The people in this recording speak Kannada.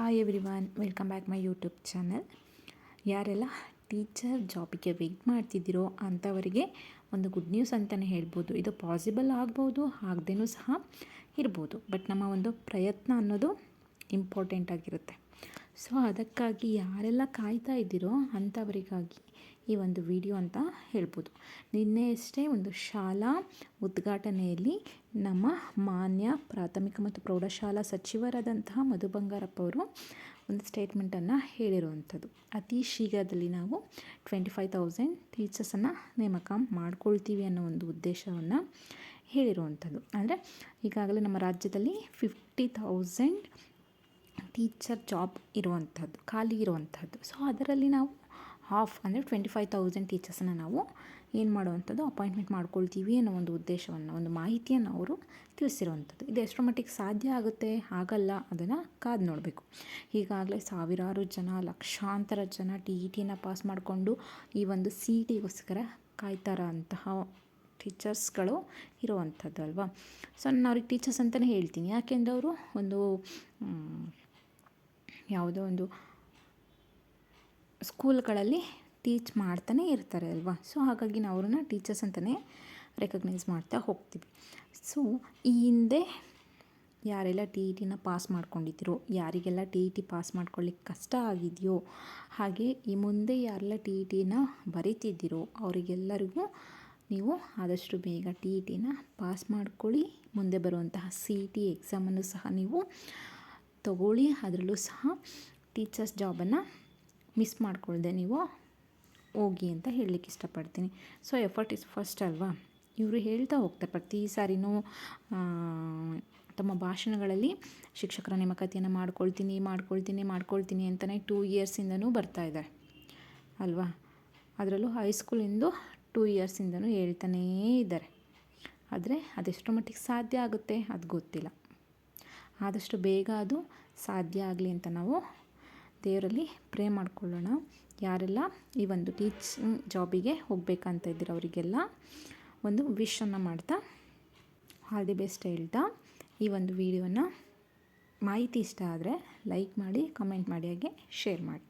Hi everyone welcome back my YouTube channel ಯಾರೆಲ್ಲ ಟೀಚರ್ ಜಾಬಿಗೆ ವೆಯ್ಟ್ ಮಾಡ್ತಿದ್ದೀರೋ ಅಂಥವರಿಗೆ ಒಂದು ಗುಡ್ ನ್ಯೂಸ್ ಅಂತಲೇ ಹೇಳ್ಬೋದು. ಇದು ಪಾಸಿಬಲ್ ಆಗ್ಬೋದು, ಆಗದೇನೂ ಸಹ ಇರ್ಬೋದು. ಬಟ್ ನಮ್ಮ ಒಂದು ಪ್ರಯತ್ನ ಅನ್ನೋದು ಇಂಪಾರ್ಟೆಂಟ್ ಆಗಿರುತ್ತೆ. ಸೊ ಅದಕ್ಕಾಗಿ ಯಾರೆಲ್ಲ ಕಾಯ್ತಾ ಇದ್ದೀರೋ ಅಂಥವರಿಗಾಗಿ ಈ ಒಂದು ವಿಡಿಯೋ ಅಂತ ಹೇಳ್ಬೋದು. ನಿನ್ನೆಯಷ್ಟೇ ಒಂದು ಶಾಲಾ ಉದ್ಘಾಟನೆಯಲ್ಲಿ ನಮ್ಮ ಮಾನ್ಯ ಪ್ರಾಥಮಿಕ ಮತ್ತು ಪ್ರೌಢಶಾಲಾ ಸಚಿವರಾದಂತಹ ಮಧು ಬಂಗಾರಪ್ಪ ಅವರು ಒಂದು ಸ್ಟೇಟ್ಮೆಂಟನ್ನು ಹೇಳಿರುವಂಥದ್ದು. ಅತಿ ಶೀಘ್ರದಲ್ಲಿ ನಾವು ಟ್ವೆಂಟಿ ಫೈವ್ ತೌಸಂಡ್ ಟೀಚರ್ಸನ್ನು ನೇಮಕ ಮಾಡ್ಕೊಳ್ತೀವಿ ಅನ್ನೋ ಒಂದು ಉದ್ದೇಶವನ್ನು ಹೇಳಿರುವಂಥದ್ದು. ಅಂದರೆ ಈಗಾಗಲೇ ನಮ್ಮ ರಾಜ್ಯದಲ್ಲಿ ಫಿಫ್ಟಿ ತೌಸಂಡ್ ಟೀಚರ್ ಜಾಬ್ ಇರುವಂಥದ್ದು, ಖಾಲಿ ಇರುವಂಥದ್ದು. ಸೊ ಅದರಲ್ಲಿ ನಾವು ಹಾಫ್ ಅಂದರೆ ಟ್ವೆಂಟಿ ಫೈವ್ ತೌಸಂಡ್ ಟೀಚರ್ಸನ್ನು ನಾವು ಏನು ಮಾಡುವಂಥದ್ದು ಅಪಾಯಿಂಟ್ಮೆಂಟ್ ಮಾಡ್ಕೊಳ್ತೀವಿ ಅನ್ನೋ ಒಂದು ಉದ್ದೇಶವನ್ನು, ಒಂದು ಮಾಹಿತಿಯನ್ನು ಅವರು ತಿಳಿಸಿರುವಂಥದ್ದು. ಇದು ಎಷ್ಟರ ಮಟ್ಟಿಗೆ ಸಾಧ್ಯ ಆಗುತ್ತೆ, ಆಗಲ್ಲ ಅದನ್ನು ಕಾದು ನೋಡಬೇಕು. ಈಗಾಗಲೇ ಸಾವಿರಾರು ಜನ, ಲಕ್ಷಾಂತರ ಜನ ಟಿ ಇ ಟಿನ ಪಾಸ್ ಮಾಡಿಕೊಂಡು ಈ ಒಂದು ಸಿ ಟಿಗೋಸ್ಕರ ಕಾಯ್ತಾರ ಅಂತಹ ಟೀಚರ್ಸ್ಗಳು ಇರುವಂಥದ್ದು ಅಲ್ವಾ? ಸೊ ನಾನು ಅವ್ರಿಗೆ ಟೀಚರ್ಸ್ ಅಂತಲೇ ಹೇಳ್ತೀನಿ. ಯಾಕೆಂದರೆ ಅವರು ಒಂದು ಯಾವುದೋ ಒಂದು ಸ್ಕೂಲ್ಗಳಲ್ಲಿ ಟೀಚ್ ಮಾಡ್ತಾನೆ ಇರ್ತಾರೆ ಅಲ್ವಾ? ಸೊ, ಹಾಗಾಗಿ ನಾವು ಅವ್ರನ್ನ ಟೀಚರ್ಸ್ ಅಂತಲೇ ರೆಕಗ್ನೈಸ್ ಮಾಡ್ತಾ ಹೋಗ್ತೀವಿ. ಸೊ, ಈ ಹಿಂದೆ ಯಾರೆಲ್ಲ ಟಿ ಇ ಟಿನ ಪಾಸ್ ಮಾಡ್ಕೊಂಡಿದ್ದೀರೋ, ಯಾರಿಗೆಲ್ಲ ಟಿ ಇ ಟಿ ಪಾಸ್ ಮಾಡ್ಕೊಳ್ಳಿಕ್ಕೆ ಕಷ್ಟ ಆಗಿದೆಯೋ, ಹಾಗೆ ಈ ಮುಂದೆ ಯಾರೆಲ್ಲ ಟಿ ಇ ಟಿನ ಬರಿತಿದ್ದೀರೋ, ಅವರಿಗೆಲ್ಲರಿಗೂ ನೀವು ಆದಷ್ಟು ಬೇಗ ಟಿ ಇ ಟಿನ ಪಾಸ್ ಮಾಡ್ಕೊಳ್ಳಿ. ಮುಂದೆ ಬರುವಂತಹ ಸಿ ಇ ಟಿ ಎಕ್ಸಾಮನ್ನು ಸಹ ನೀವು ತಗೊಳ್ಳಿ, ಅದರಲ್ಲೂ ಸಹ ಟೀಚರ್ಸ್ ಜಾಬನ್ನು ಮಿಸ್ ಮಾಡಿಕೊಳ್ದೆ ನೀವು. ಹೋಗಿ ಅಂತ ಹೇಳಲಿಕ್ಕೆ ಇಷ್ಟಪಡ್ತೀನಿ. ಸೊ ಎಫರ್ಟ್ ಇಸ್ ಫಸ್ಟ್ ಅಲ್ವಾ? ಇವರು ಹೇಳ್ತಾ ಹೋಗ್ತಾರೆ, ಪ್ರತಿ ಸಾರಿನೂ ತಮ್ಮ ಭಾಷಣಗಳಲ್ಲಿ ಶಿಕ್ಷಕರ ನೇಮಕಾತಿಯನ್ನು ಮಾಡ್ಕೊಳ್ತೀನಿ ಮಾಡ್ಕೊಳ್ತೀನಿ ಮಾಡ್ಕೊಳ್ತೀನಿ ಅಂತಲೇ ಟೂ ಇಯರ್ಸಿಂದನೂ ಬರ್ತಾ ಇದ್ದಾರೆ. ಅಲ್ವಾ? ಅದರಲ್ಲೂ ಹೈಸ್ಕೂಲಿಂದು ಟೂ ಇಯರ್ಸಿಂದನೂ ಹೇಳ್ತಾನೇ ಇದ್ದಾರೆ. ಆದರೆ ಅದೆಷ್ಟು ಮಟ್ಟಿಗೆ ಸಾಧ್ಯ ಆಗುತ್ತೆ, ಅದು ಗೊತ್ತಿಲ್ಲ. ಆದಷ್ಟು ಬೇಗ ಅದು ಸಾಧ್ಯ ಆಗಲಿ ಅಂತ ನಾವು ದೇವರಲ್ಲಿ ಪ್ರೇ ಮಾಡಿಕೊಳ್ಳೋಣ. ಯಾರೆಲ್ಲ ಈ ಒಂದು ಟೀಚಿಂಗ್ ಜಾಬಿಗೆ ಹೋಗಬೇಕಂತ ಇದ್ದೀರ ಅವರಿಗೆಲ್ಲ ಒಂದು ವಿಶನ್ನು ಮಾಡ್ತಾ ಆಲ್ ದಿ ಬೆಸ್ಟ್ ಹೇಳ್ತಾ ಈ ಒಂದು ವಿಡಿಯೋನ ಮಾಹಿತಿ ಇಷ್ಟ ಆದರೆ ಲೈಕ್ ಮಾಡಿ ಕಮೆಂಟ್ ಮಾಡಿ ಹಾಗೆ ಶೇರ್ ಮಾಡಿ.